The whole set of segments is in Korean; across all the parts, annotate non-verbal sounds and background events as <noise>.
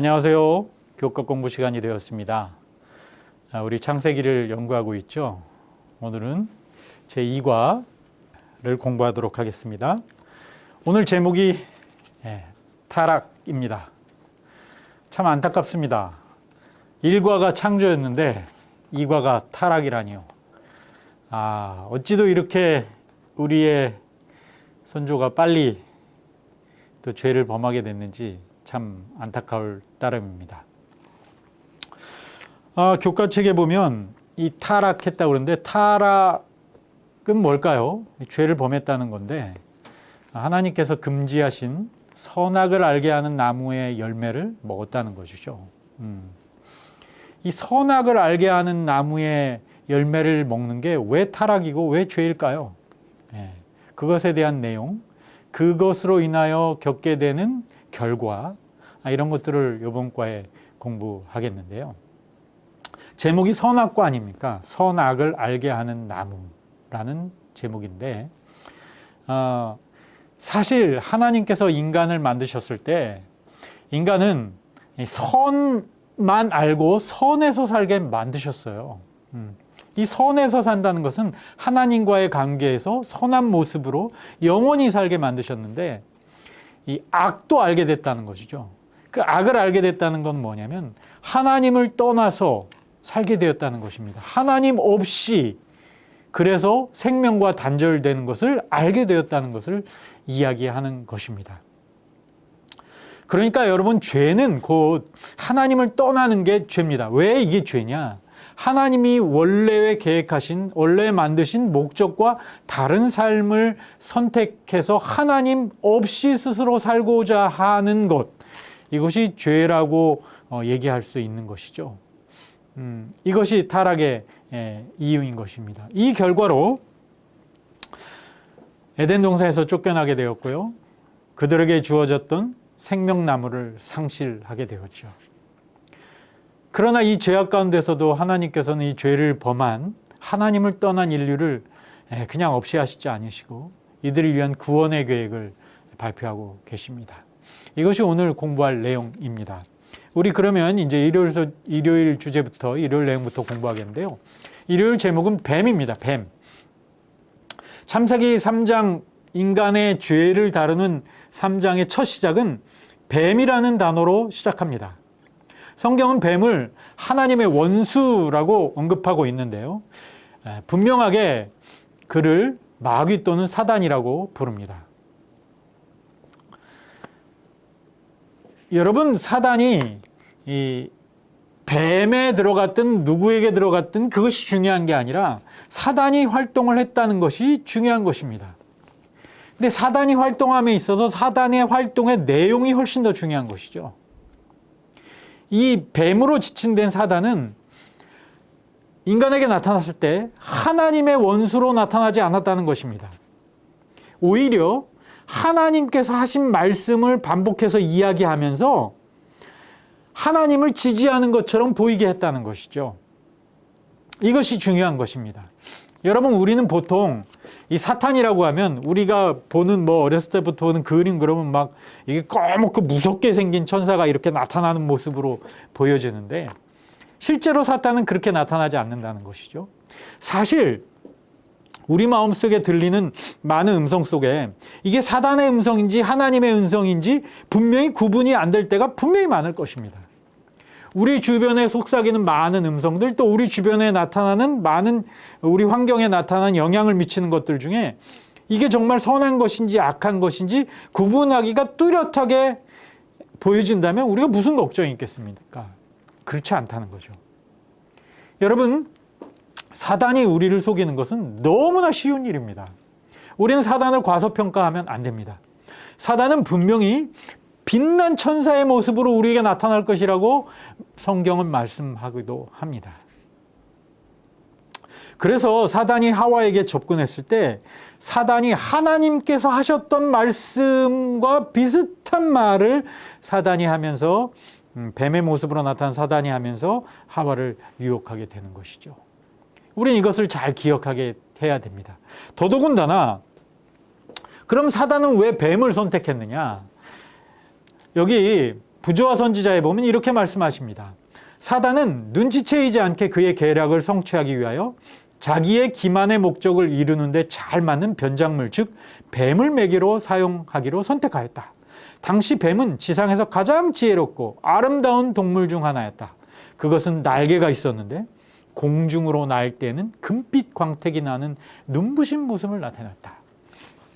안녕하세요. 교과 공부 시간이 되었습니다. 아, 우리 창세기를 연구하고 있죠. 오늘은 제 2과를 공부하도록 하겠습니다. 오늘 제목이 예, 타락입니다. 참 안타깝습니다. 1과가 창조였는데 2과가 타락이라니요. 아, 어찌도 이렇게 우리의 선조가 빨리 또 죄를 범하게 됐는지 참 안타까울 따름입니다. 아, 교과책에 보면 이 타락했다 그러는데 타락은 뭘까요? 죄를 범했다는 건데 하나님께서 금지하신 선악을 알게 하는 나무의 열매를 먹었다는 것이죠. 음. 이 선악을 알게 하는 나무의 열매를 먹는 게 왜 타락이고 왜 죄일까요? 예, 그것에 대한 내용, 그것으로 인하여 겪게 되는 결과 아, 이런 것들을 이번 과에 공부하겠는데요. 제목이 선악과 아닙니까? 선악을 알게 하는 나무라는 제목인데 어, 사실 하나님께서 인간을 만드셨을 때 인간은 선만 알고 선에서 살게 만드셨어요. 음. 이 선에서 산다는 것은 하나님과의 관계에서 선한 모습으로 영원히 살게 만드셨는데 이 악도 알게 됐다는 것이죠. 그 악을 알게 됐다는 건 뭐냐면 하나님을 떠나서 살게 되었다는 것입니다. 하나님 없이 그래서 생명과 단절되는 것을 알게 되었다는 것을 이야기하는 것입니다. 그러니까 여러분 죄는 곧 하나님을 떠나는 게 죄입니다. 왜 이게 죄냐? 하나님이 원래에 계획하신 원래 만드신 목적과 다른 삶을 선택해서 하나님 없이 스스로 살고자 하는 것 이것이 죄라고 어, 얘기할 수 있는 것이죠. 음, 이것이 타락의 예, 이유인 것입니다. 이 결과로 에덴 동산에서 쫓겨나게 되었고요. 그들에게 주어졌던 생명나무를 상실하게 되었죠. 그러나 이 죄악 가운데서도 하나님께서는 이 죄를 범한 하나님을 떠난 인류를 예, 그냥 없이 하시지 않으시고 이들을 위한 구원의 계획을 발표하고 계십니다. 이것이 오늘 공부할 내용입니다. 우리 그러면 이제 일요일, 일요일 주제부터 일요일 내용부터 공부하겠는데요. 일요일 제목은 뱀입니다. 뱀. 참사기 3장 인간의 죄를 다루는 3장의 첫 시작은 뱀이라는 단어로 시작합니다. 성경은 뱀을 하나님의 원수라고 언급하고 있는데요. 분명하게 그를 마귀 또는 사단이라고 부릅니다. 여러분 사단이 이 뱀에 들어갔든 누구에게 들어갔든 그것이 중요한 게 아니라 사단이 활동을 했다는 것이 중요한 것입니다. 근데 사단이 활동함에 있어서 사단의 활동의 내용이 훨씬 더 중요한 것이죠. 이 뱀으로 지칭된 사단은 인간에게 나타났을 때 하나님의 원수로 나타나지 않았다는 것입니다. 오히려 하나님께서 하신 말씀을 반복해서 이야기하면서 하나님을 지지하는 것처럼 보이게 했다는 것이죠. 이것이 중요한 것입니다. 여러분, 우리는 보통 이 사탄이라고 하면 우리가 보는 뭐 어렸을 때부터 보는 그림 그러면 막 이게 꺼먹고 무섭게 생긴 천사가 이렇게 나타나는 모습으로 보여지는데 실제로 사탄은 그렇게 나타나지 않는다는 것이죠. 사실 우리 마음 속에 들리는 많은 음성 속에 이게 사단의 음성인지 하나님의 음성인지 분명히 구분이 안 될 때가 분명히 많을 것입니다. 우리 주변에 속삭이는 많은 음성들 또 우리 주변에 나타나는 많은 우리 환경에 나타나는 영향을 미치는 것들 중에 이게 정말 선한 것인지 악한 것인지 구분하기가 뚜렷하게 보여진다면 우리가 무슨 걱정이 있겠습니까? 그렇지 않다는 거죠. 여러분, 사단이 우리를 속이는 것은 너무나 쉬운 일입니다. 우리는 사단을 과소평가하면 안 됩니다. 사단은 분명히 빛난 천사의 모습으로 우리에게 나타날 것이라고 성경은 말씀하기도 합니다. 그래서 사단이 하와에게 접근했을 때 사단이 하나님께서 하셨던 말씀과 비슷한 말을 사단이 하면서 음, 뱀의 모습으로 나타난 사단이 하면서 하와를 유혹하게 되는 것이죠. 우리는 이것을 잘 기억하게 해야 됩니다. 더더군다나 그럼 사단은 왜 뱀을 선택했느냐? 여기 부조와 선지자에 보면 이렇게 말씀하십니다. 사단은 눈치채이지 않게 그의 계략을 성취하기 위하여 자기의 기만의 목적을 이루는데 잘 맞는 변작물, 즉 뱀을 매개로 사용하기로 선택하였다. 당시 뱀은 지상에서 가장 지혜롭고 아름다운 동물 중 하나였다. 그것은 날개가 있었는데 공중으로 날 때는 금빛 광택이 나는 눈부신 모습을 나타냈다.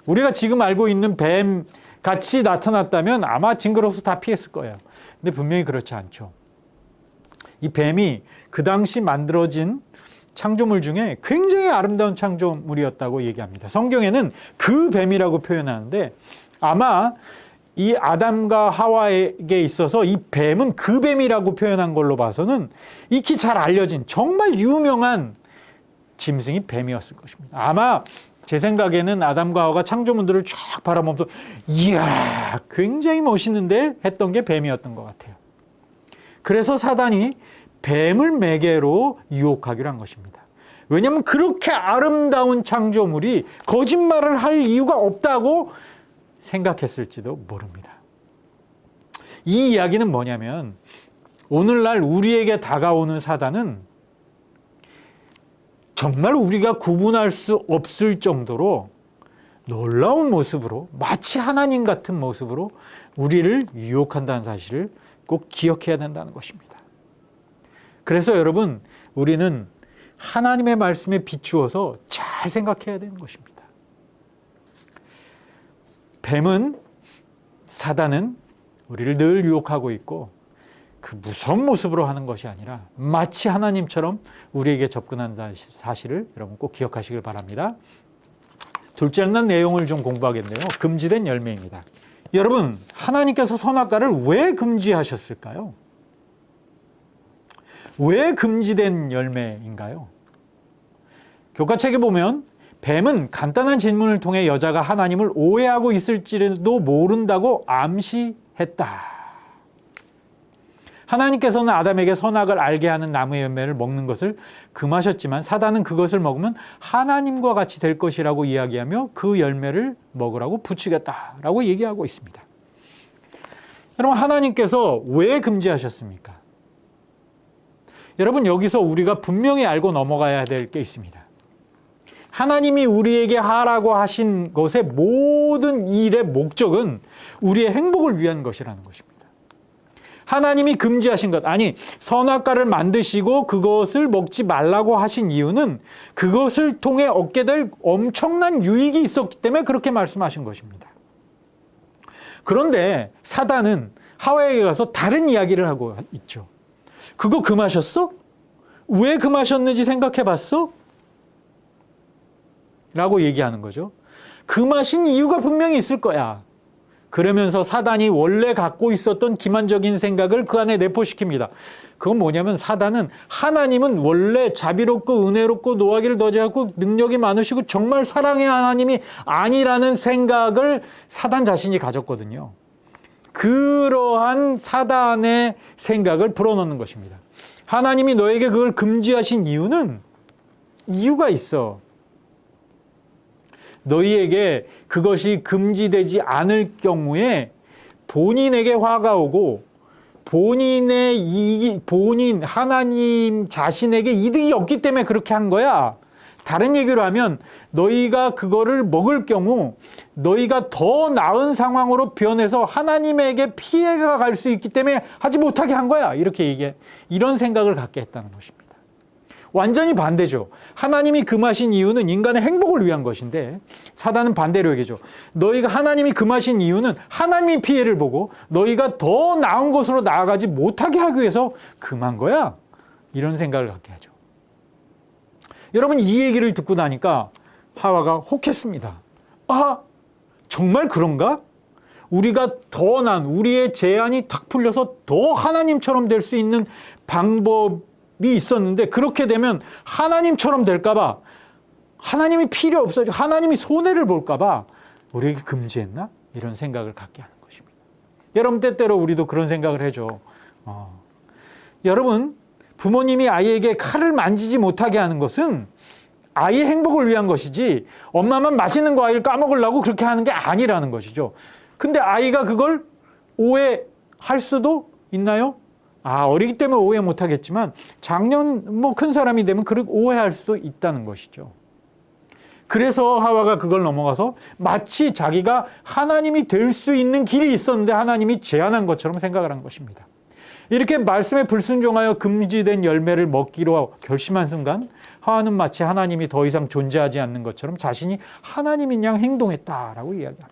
우리가 지금 알고 있는 뱀 같이 나타났다면 아마 징그러워서 다 피했을 거예요. 근데 분명히 그렇지 않죠. 이 뱀이 그 당시 만들어진 창조물 중에 굉장히 아름다운 창조물이었다고 얘기합니다. 성경에는 그 뱀이라고 표현하는데 아마 이 아담과 하와에게 있어서 이 뱀은 그 뱀이라고 표현한 걸로 봐서는 익히 잘 알려진 정말 유명한 짐승이 뱀이었을 것입니다. 아마 제 생각에는 아담과 하와가 창조물들을 쫙 바라보면서 이야 굉장히 멋있는데 했던 게 뱀이었던 것 같아요. 그래서 사단이 뱀을 매개로 유혹하기로 한 것입니다. 왜냐하면 그렇게 아름다운 창조물이 거짓말을 할 이유가 없다고 생각했을지도 모릅니다. 이 이야기는 뭐냐면 오늘날 우리에게 다가오는 사단은 정말 우리가 구분할 수 없을 정도로 놀라운 모습으로 마치 하나님 같은 모습으로 우리를 유혹한다는 사실을 꼭 기억해야 된다는 것입니다. 그래서 여러분 우리는 하나님의 말씀에 비추어서 잘 생각해야 되는 것입니다. 뱀은 사단은 우리를 늘 유혹하고 있고 그 무서운 모습으로 하는 것이 아니라 마치 하나님처럼 우리에게 접근한다는 사실을 여러분 꼭 기억하시길 바랍니다. 둘째는 내용을 좀 공부하겠네요. 금지된 열매입니다. 여러분, 하나님께서 선악과를 왜 금지하셨을까요? 왜 금지된 열매인가요? 교과책에 보면 뱀은 간단한 질문을 통해 여자가 하나님을 오해하고 있을지도 모른다고 암시했다. 하나님께서는 아담에게 선악을 알게 하는 나무의 열매를 먹는 것을 금하셨지만 사단은 그것을 먹으면 하나님과 같이 될 것이라고 이야기하며 그 열매를 먹으라고 부추겼다라고 얘기하고 있습니다. 여러분 하나님께서 왜 금지하셨습니까? 여러분 여기서 우리가 분명히 알고 넘어가야 될 게 있습니다. 하나님이 우리에게 하라고 하신 것의 모든 일의 목적은 우리의 행복을 위한 것이라는 것입니다. 하나님이 금지하신 것, 아니, 선악과를 만드시고 그것을 먹지 말라고 하신 이유는 그것을 통해 얻게 될 엄청난 유익이 있었기 때문에 그렇게 말씀하신 것입니다. 그런데 사단은 하와에게 가서 다른 이야기를 하고 있죠. 그거 금하셨어? 왜 금하셨는지 생각해 봤어? 라고 얘기하는 거죠. 금하신 이유가 분명히 있을 거야. 그러면서 사단이 원래 갖고 있었던 기만적인 생각을 그 안에 내포시킵니다. 그건 뭐냐면 사단은 하나님은 원래 자비롭고 은혜롭고 노하기를 더디하고 능력이 많으시고 정말 사랑의 하나님이 아니라는 생각을 사단 자신이 가졌거든요. 그러한 사단의 생각을 풀어놓는 것입니다. 하나님이 너에게 그걸 금지하신 이유는 이유가 있어. 너희에게 그것이 금지되지 않을 경우에 본인에게 화가 오고 본인의 이 본인 하나님 자신에게 이득이 없기 때문에 그렇게 한 거야. 다른 얘기로 하면 너희가 그거를 먹을 경우 너희가 더 나은 상황으로 변해서 하나님에게 피해가 갈 수 있기 때문에 하지 못하게 한 거야. 이렇게 얘기해. 이런 생각을 갖게 했다는 것입니다. 완전히 반대죠. 하나님이 금하신 이유는 인간의 행복을 위한 것인데 사단은 반대로 얘기죠. 너희가 하나님이 금하신 이유는 하나님이 피해를 보고 너희가 더 나은 곳으로 나아가지 못하게 하기 위해서 금한 거야. 이런 생각을 갖게 하죠. 여러분 이 얘기를 듣고 나니까 하와가 혹했습니다. 아, 정말 그런가? 우리가 더 난, 우리의 제한이 탁 풀려서 더 하나님처럼 될 수 있는 방법이 있었는데, 그렇게 되면 하나님처럼 될까봐, 하나님이 필요 없어지고, 하나님이 손해를 볼까봐, 우리에게 금지했나? 이런 생각을 갖게 하는 것입니다. 여러분, 때때로 우리도 그런 생각을 해줘. 어. 여러분, 부모님이 아이에게 칼을 만지지 못하게 하는 것은 아이의 행복을 위한 것이지 엄마만 맛있는 과일을 까먹으려고 그렇게 하는 게 아니라는 것이죠. 근데 아이가 그걸 오해하고 할 수도 있나요? 아, 어리기 때문에 오해 못 하겠지만 작년 뭐 큰 사람이 되면 그렇게 오해할 수도 있다는 것이죠. 그래서 하와가 그걸 넘어가서 마치 자기가 하나님이 될 수 있는 길이 있었는데 하나님이 제안한 것처럼 생각을 한 것입니다. 이렇게 말씀에 불순종하여 금지된 열매를 먹기로 결심한 순간 하와는 마치 하나님이 더 이상 존재하지 않는 것처럼 자신이 하나님인 양 행동했다라고 이야기합니다.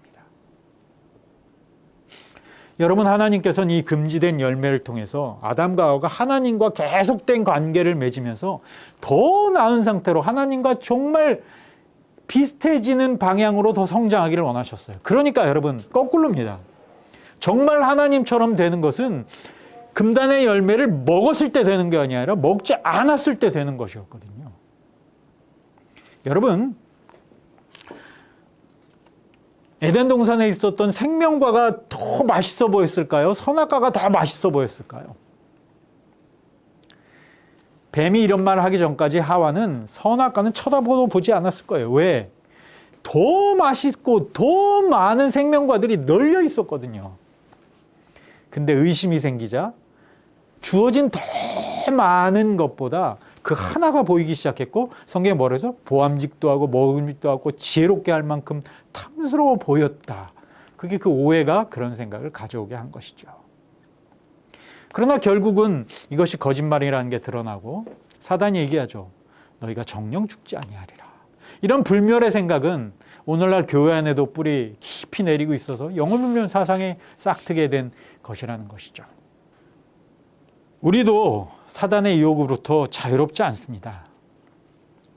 여러분 하나님께서는 이 금지된 열매를 통해서 아담과 하와가 하나님과 계속된 관계를 맺으면서 더 나은 상태로 하나님과 정말 비슷해지는 방향으로 더 성장하기를 원하셨어요. 그러니까 여러분 거꾸로입니다. 정말 하나님처럼 되는 것은 금단의 열매를 먹었을 때 되는 게 아니라 먹지 않았을 때 되는 것이었거든요. 여러분 에덴 동산에 있었던 생명과가 더 맛있어 보였을까요? 선악과가 더 맛있어 보였을까요? 뱀이 이런 말을 하기 전까지 하와는 선악과는 쳐다보도 보지 않았을 거예요. 왜? 더 맛있고 더 많은 생명과들이 널려 있었거든요. 근데 의심이 생기자 주어진 더 많은 것보다 그 하나가 보이기 시작했고 성경에 뭐래서 보암직도 하고 먹음직도 하고 지혜롭게 할 만큼 탐스러워 보였다. 그게 그 오해가 그런 생각을 가져오게 한 것이죠. 그러나 결국은 이것이 거짓말이라는 게 드러나고 사단이 얘기하죠. 너희가 정령 죽지 아니하리라. 이런 불멸의 생각은 오늘날 교회 안에도 뿌리 깊이 내리고 있어서 영혼불면 사상에 싹트게 된 것이라는 것이죠. 우리도 사단의 유혹으로부터 자유롭지 않습니다.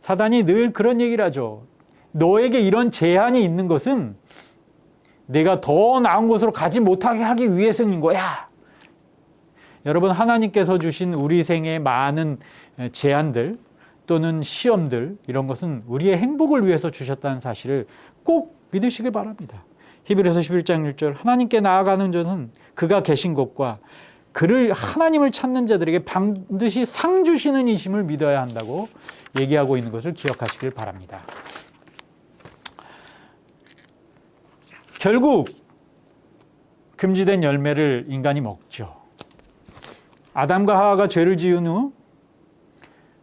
사단이 늘 그런 얘기를 하죠. 너에게 이런 제한이 있는 것은 내가 더 나은 곳으로 가지 못하게 하기 위해서인 거야. 여러분, 하나님께서 주신 우리 생의 많은 제한들 또는 시험들, 이런 것은 우리의 행복을 위해서 주셨다는 사실을 꼭 믿으시길 바랍니다. 히브리서 11장 1절 하나님께 나아가는 것은 그가 계신 곳과 그를 하나님을 찾는 자들에게 반드시 상 주시는 이심을 믿어야 한다고 얘기하고 있는 것을 기억하시길 바랍니다. 결국 금지된 열매를 인간이 먹죠. 아담과 하와가 죄를 지은 후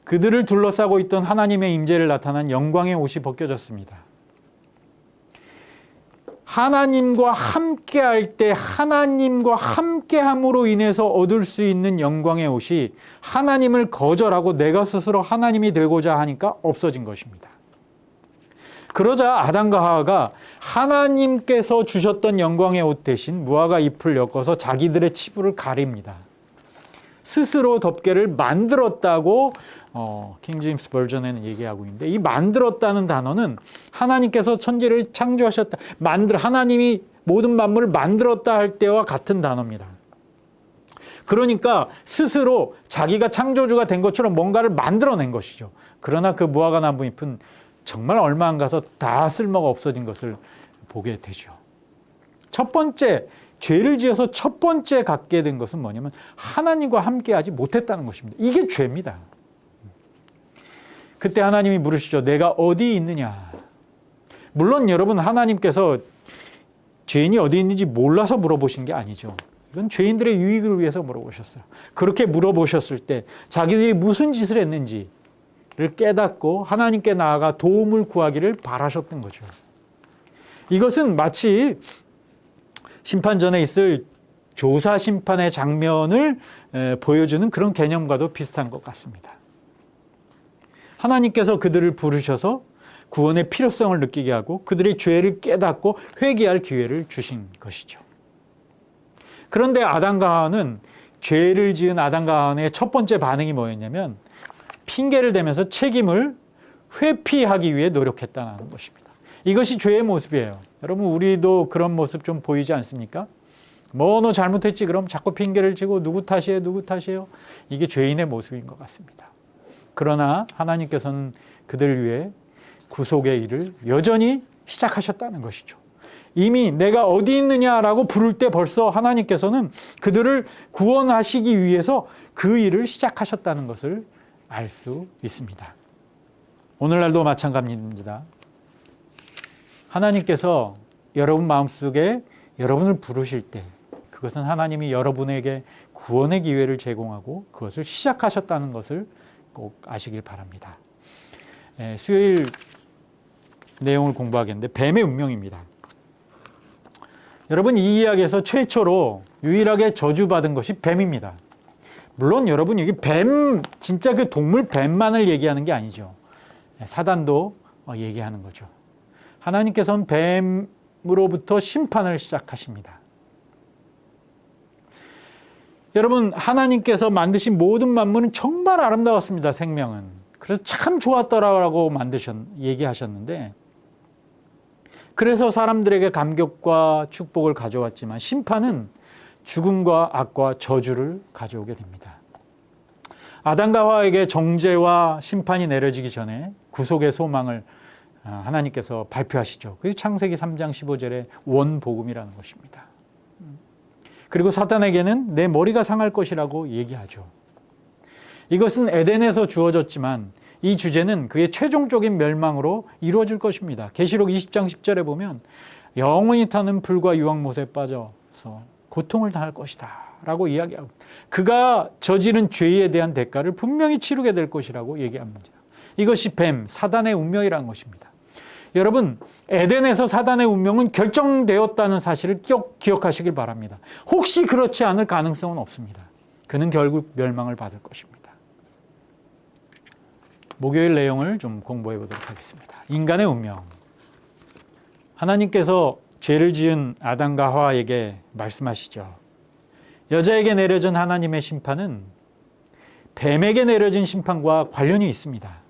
그들을 둘러싸고 있던 하나님의 임재를 나타난 영광의 옷이 벗겨졌습니다. 하나님과 함께 할 때 하나님과 함께 함으로 인해서 얻을 수 있는 영광의 옷이 하나님을 거절하고 내가 스스로 하나님이 되고자 하니까 없어진 것입니다. 그러자 아담과 하와가 하나님께서 주셨던 영광의 옷 대신 무화과 잎을 엮어서 자기들의 치부를 가립니다. 스스로 덮개를 만들었다고 어, 킹 제임스 버전에는 얘기하고 있는데 이 만들었다는 단어는 하나님께서 천지를 창조하셨다. 만들 하나님이 모든 만물을 만들었다 할 때와 같은 단어입니다. 그러니까 스스로 자기가 창조주가 된 것처럼 뭔가를 만들어낸 것이죠. 그러나 그 무화과 나무 잎은 정말 얼마 안 가서 다 쓸모가 없어진 것을 보게 되죠. 첫 번째 죄를 지어서 첫 번째 갖게 된 것은 뭐냐면 하나님과 함께하지 못했다는 것입니다. 이게 죄입니다. 그때 하나님이 물으시죠. 내가 어디 있느냐? 물론 여러분 하나님께서 죄인이 어디 있는지 몰라서 물어보신 게 아니죠. 이건 죄인들의 유익을 위해서 물어보셨어요. 그렇게 물어보셨을 때 자기들이 무슨 짓을 했는지를 깨닫고 하나님께 나아가 도움을 구하기를 바라셨던 거죠. 이것은 마치 심판전에 있을 조사 심판의 장면을 보여주는 그런 개념과도 비슷한 것 같습니다. 하나님께서 그들을 부르셔서 구원의 필요성을 느끼게 하고 그들의 죄를 깨닫고 회개할 기회를 주신 것이죠. 그런데 아담과 하와는 죄를 지은 아담과 하와의 첫 번째 반응이 뭐였냐면 핑계를 대면서 책임을 회피하기 위해 노력했다는 것입니다. 이것이 죄의 모습이에요. 여러분 우리도 그런 모습 좀 보이지 않습니까? 뭐 너 잘못했지 그럼 자꾸 핑계를 지고 누구 탓이에요 누구 탓이에요 이게 죄인의 모습인 것 같습니다. 그러나 하나님께서는 그들을 위해 구속의 일을 여전히 시작하셨다는 것이죠. 이미 내가 어디 있느냐라고 부를 때 벌써 하나님께서는 그들을 구원하시기 위해서 그 일을 시작하셨다는 것을 알 수 있습니다. 오늘날도 마찬가지입니다. 하나님께서 여러분 마음속에 여러분을 부르실 때 그것은 하나님이 여러분에게 구원의 기회를 제공하고 그것을 시작하셨다는 것을 꼭 아시길 바랍니다. 예, 수요일 내용을 공부하겠는데 뱀의 운명입니다. 여러분 이 이야기에서 최초로 유일하게 저주받은 것이 뱀입니다. 물론 여러분 여기 뱀 진짜 그 동물 뱀만을 얘기하는 게 아니죠. 예, 사단도 어, 얘기하는 거죠. 하나님께서는 뱀으로부터 심판을 시작하십니다. 여러분 하나님께서 만드신 모든 만물은 정말 아름다웠습니다. 생명은 그래서 참 좋았더라고 만드셨 얘기하셨는데 그래서 사람들에게 감격과 축복을 가져왔지만 심판은 죽음과 악과 저주를 가져오게 됩니다. 아담과 하와에게 정죄와 심판이 내려지기 전에 구속의 소망을 아, 하나님께서 발표하시죠. 그게 창세기 3장 15절의 원복음이라는 것입니다. 그리고 사탄에게는 내 머리가 상할 것이라고 얘기하죠. 이것은 에덴에서 주어졌지만 이 주제는 그의 최종적인 멸망으로 이루어질 것입니다. 계시록 20장 10절에 보면 영원히 타는 불과 유황못에 빠져서 고통을 당할 것이다. 라고 이야기하고 그가 저지른 죄에 대한 대가를 분명히 치르게 될 것이라고 얘기합니다. 이것이 뱀, 사단의 운명이라는 것입니다. 여러분, 에덴에서 사단의 운명은 결정되었다는 사실을 기억, 기억하시길 바랍니다. 혹시 그렇지 않을 가능성은 없습니다. 그는 결국 멸망을 받을 것입니다. 목요일 내용을 좀 공부해 보도록 하겠습니다. 인간의 운명. 하나님께서 죄를 지은 아담과 하와에게 말씀하시죠. 여자에게 내려진 하나님의 심판은 뱀에게 내려진 심판과 관련이 있습니다.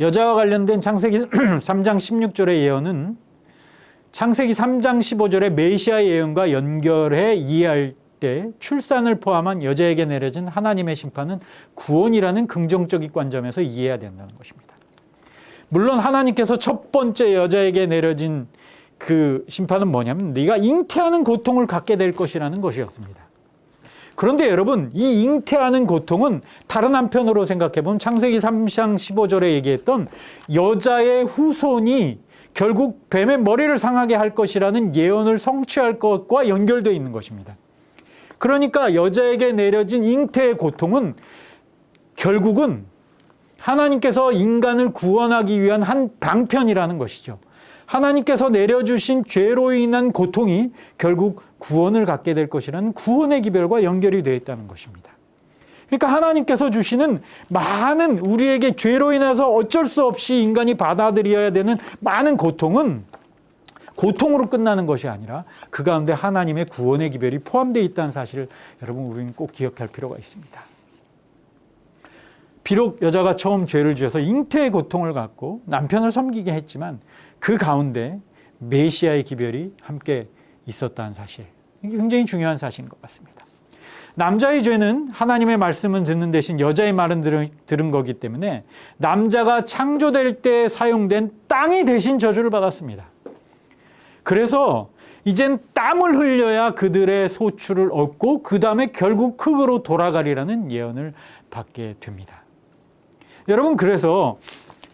여자와 관련된 창세기 <clears throat> 3장 16절의 예언은 창세기 3장 15절의 메시아 예언과 연결해 이해할 때 출산을 포함한 여자에게 내려진 하나님의 심판은 구원이라는 긍정적인 관점에서 이해해야 된다는 것입니다. 물론 하나님께서 첫 번째 여자에게 내려진 그 심판은 뭐냐면 네가 잉태하는 고통을 갖게 될 것이라는 것이었습니다. 그런데 여러분 이 잉태하는 고통은 다른 한편으로 생각해 보면 창세기 3장 15절에 얘기했던 여자의 후손이 결국 뱀의 머리를 상하게 할 것이라는 예언을 성취할 것과 연결되어 있는 것입니다. 그러니까 여자에게 내려진 잉태의 고통은 결국은 하나님께서 인간을 구원하기 위한 한 방편이라는 것이죠. 하나님께서 내려주신 죄로 인한 고통이 결국 구원을 갖게 될 것이라는 구원의 기별과 연결이 되어 있다는 것입니다. 그러니까 하나님께서 주시는 많은 우리에게 죄로 인해서 어쩔 수 없이 인간이 받아들여야 되는 많은 고통은 고통으로 끝나는 것이 아니라 그 가운데 하나님의 구원의 기별이 포함되어 있다는 사실을 여러분 우리는 꼭 기억할 필요가 있습니다. 비록 여자가 처음 죄를 지어서 잉태의 고통을 갖고 남편을 섬기게 했지만 그 가운데 메시아의 기별이 함께 있었다는 사실. 이게 굉장히 중요한 사실인 것 같습니다. 남자의 죄는 하나님의 말씀은 듣는 대신 여자의 말은 들은, 들은 거기 때문에 남자가 창조될 때 사용된 땅이 대신 저주를 받았습니다. 그래서 이젠 땀을 흘려야 그들의 소출을 얻고 그 다음에 결국 흙으로 돌아가리라는 예언을 받게 됩니다. 여러분 그래서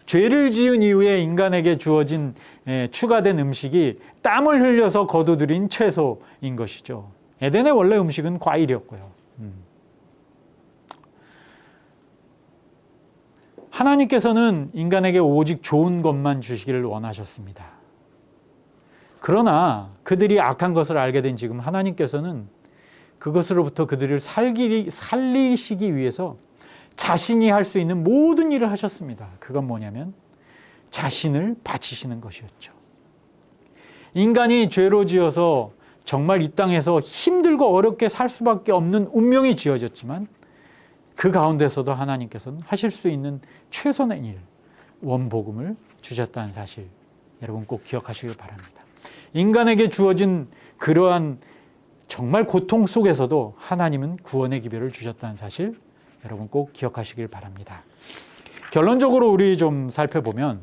죄를 지은 이후에 인간에게 주어진 예, 추가된 음식이 땀을 흘려서 거두들인 채소인 것이죠. 에덴의 원래 음식은 과일이었고요. 음. 하나님께서는 인간에게 오직 좋은 것만 주시기를 원하셨습니다. 그러나 그들이 악한 것을 알게 된 지금 하나님께서는 그것으로부터 그들을 살기, 살리시기 위해서 자신이 할 수 있는 모든 일을 하셨습니다. 그건 뭐냐면 자신을 바치시는 것이었죠. 인간이 죄로 지어서 정말 이 땅에서 힘들고 어렵게 살 수밖에 없는 운명이 지어졌지만 그 가운데서도 하나님께서는 하실 수 있는 최선의 일, 원복음을 주셨다는 사실 여러분 꼭 기억하시길 바랍니다. 인간에게 주어진 그러한 정말 고통 속에서도 하나님은 구원의 기별을 주셨다는 사실 여러분 꼭 기억하시길 바랍니다. 결론적으로 우리 좀 살펴보면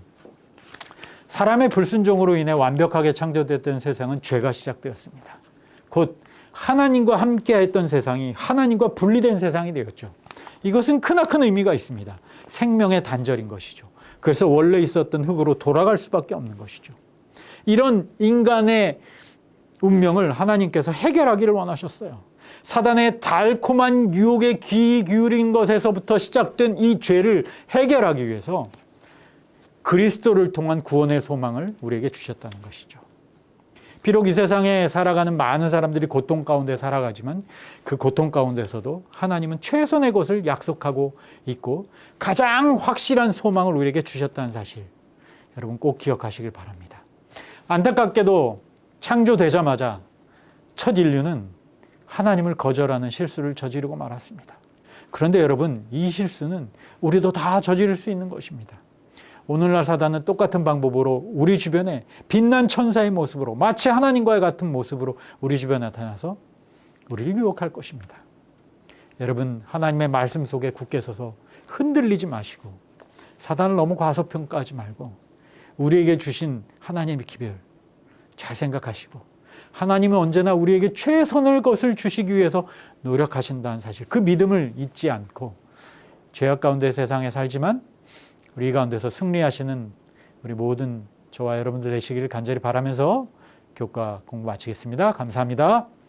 사람의 불순종으로 인해 완벽하게 창조됐던 세상은 죄가 시작되었습니다. 곧 하나님과 함께 했던 세상이 하나님과 분리된 세상이 되었죠. 이것은 크나큰 의미가 있습니다. 생명의 단절인 것이죠. 그래서 원래 있었던 흙으로 돌아갈 수밖에 없는 것이죠. 이런 인간의 운명을 하나님께서 해결하기를 원하셨어요. 사단의 달콤한 유혹에 귀 기울인 것에서부터 시작된 이 죄를 해결하기 위해서 그리스도를 통한 구원의 소망을 우리에게 주셨다는 것이죠. 비록 이 세상에 살아가는 많은 사람들이 고통 가운데 살아가지만 그 고통 가운데서도 하나님은 최선의 것을 약속하고 있고 가장 확실한 소망을 우리에게 주셨다는 사실 여러분 꼭 기억하시길 바랍니다. 안타깝게도 창조되자마자 첫 인류는 하나님을 거절하는 실수를 저지르고 말았습니다. 그런데 여러분 이 실수는 우리도 다 저지를 수 있는 것입니다. 오늘날 사단은 똑같은 방법으로 우리 주변에 빛난 천사의 모습으로 마치 하나님과의 같은 모습으로 우리 주변에 나타나서 우리를 유혹할 것입니다. 여러분 하나님의 말씀 속에 굳게 서서 흔들리지 마시고 사단을 너무 과소평가하지 말고 우리에게 주신 하나님의 기별 잘 생각하시고 하나님은 언제나 우리에게 최선을 것을 주시기 위해서 노력하신다는 사실 그 믿음을 잊지 않고 죄악 가운데 세상에 살지만 우리 가운데서 승리하시는 우리 모든 저와 여러분들 되시기를 간절히 바라면서 교과 공부 마치겠습니다. 감사합니다.